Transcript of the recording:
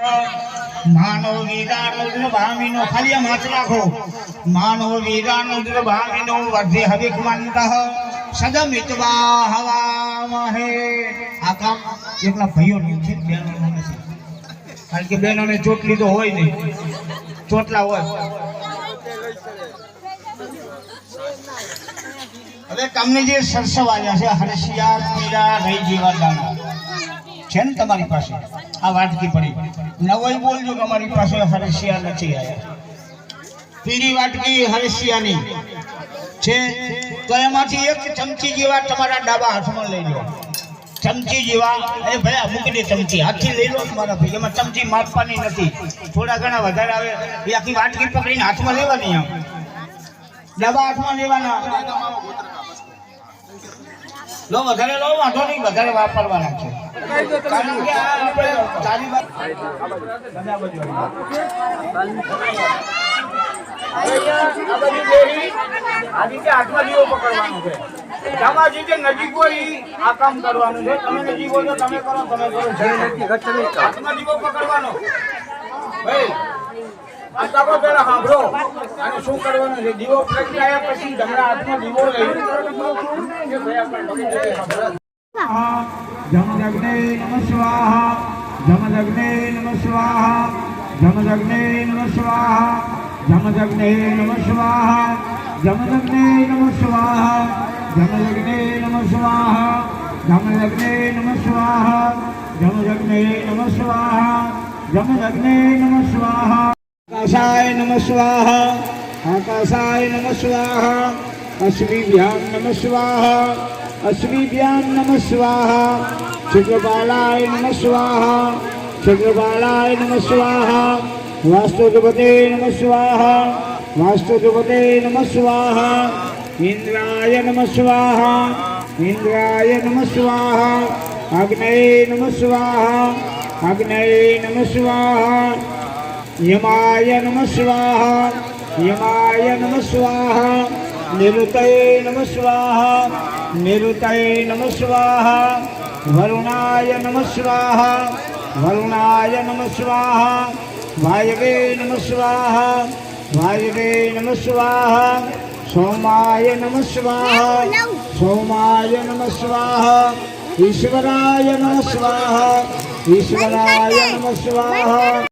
માનવ વીરાનુદ્ર ભામીનો ખાલી આમ હાથ રાખો. માનવ વીરાનુદ્ર ભામિનો વર્ધે હવિક મંતઃ સદમિત્વા હવામહે આ કામ એકલા ભાઈઓનું છે, બહેનોનું નથી. કારણ કે બહેનોને ચોટલી તો હોય નહીં. ચોટલા હોય. હવે તમને જે સરસવાયા છે, હર્ષિયા પીરા રહી જેવા છે ને તમારી પાસે? આ વાટકી પડી. નવોય બોલજો કે અમારી પાસે હરસિયા નથી આવ્યા પીળી વાટકી હરસિયાની. છે? તો એમાંથી એક ચમચી જેવા તમારા ડાબા હાથમાં લઈ લો. ચમચી જેવા, એ ભાઈ મૂકી દે ચમચી, હાથથી લઈ લો મારા ભાઈ, એમાં ચમચી માપવાની નથી. થોડા ઘણા વધારે આવે, એ આખી વાટકી પકડીને હાથમાં લેવાની આમ. ડાબા હાથમાં લેવાના. લો, વધારે લો, વાંધો નહીં, વધારે વાપરવાના છે. હાથમાં દીવો આ કામ કરવાનું તમે નજીક તમે કરો તમે કરો સાંભળો અને શું કરવાનું છે દીવો પ્રગટાયા પછી તમારા હાથમાં દીવો લઈ એ ભાઈ આપણે ભગવાન સાંભળો. જમદગ્ને નમ સ્વાહા જમદગ્ને નમ સ્વાહા જમદગ્ને નમ સ્વાહા જમદગ્ને નમ સ્વાહા જમદગ્ને નમ સ્વાહા જમદગ્ને નમ સ્વાહા જમદગ્ને નમ સ્વાહા જમદગ્ને નમ સ્વાહા જમદગ્ને નમ સ્વાહા આકાશાય નમ સ્વાહા આકાશાય નમ સ્વાહા અશ્વિભ્યામ નમ સ્વાહા શુક્રબાલાય નમ સ્વાહા શુક્રબાલાય નમ સ્વાહા વાસ્તુપતે નમ સ્વાહા વાસ્તુપતે નમ સ્વાહા ઇન્દ્રાય નમ સ્વાહા ઇન્દ્રાય નમ સ્વાહા અગ્નય નમ સ્વાહા અગ્નય નમ સ્વાહા યમાય નમ સ્વાહા યમાય નમ સ્વાહા નિવૃતય નમ સ્વાહા નિરુતય નમ સ્વાહા વરુણાય નમ સ્વાહા વરુણાય નમ સ્વાહા વાયવે નમ સ્વાહા વાયવે નમ સ્વાહા સોમાય નમ સ્વાહા સોમાય નમ સ્વાહા ઈશ્વરાય નમ સ્વાહા ઈશ્વરાય નમ સ્વાહા